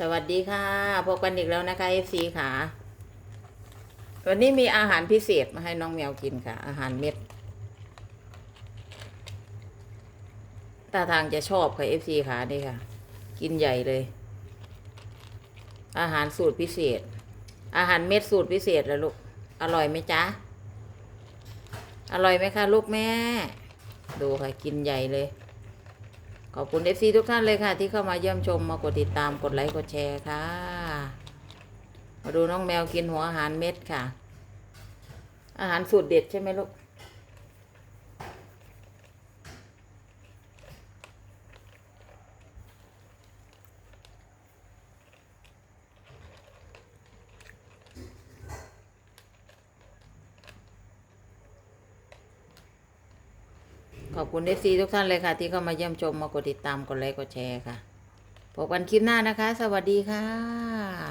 สวัสดีค่ะพบกันอีกแล้วนะคะ FC ค่ะ วันนี้มีอาหารพิเศษมาให้น้องแมวกินค่ะ อาหารเม็ดตาทางจะชอบค่ะ FC ค่ะนี่ค่ะ กินใหญ่เลย อาหารสูตรพิเศษ อาหารเม็ดสูตรพิเศษแล้วลูก อร่อยไหมจ๊ะ อร่อยไหมคะลูกแม่ ดูค่ะกินใหญ่เลย ขอบคุณ FC ทุกท่านเลยค่ะ ที่เข้ามาเยี่ยมชมมากดติดตามกดไลค์กดแชร์ค่ะ มาดูน้องแมวกินหัวอาหารเม็ดค่ะ อาหารสูตรเด็ดใช่ไหมลูก ขอบคุณเอฟซีทุกท่านเลยค่ะ ที่เข้ามาเยี่ยมชมมากดติดตามกดไลค์กดแชร์ค่ะพบกันคลิปหน้านะคะ สวัสดีค่ะ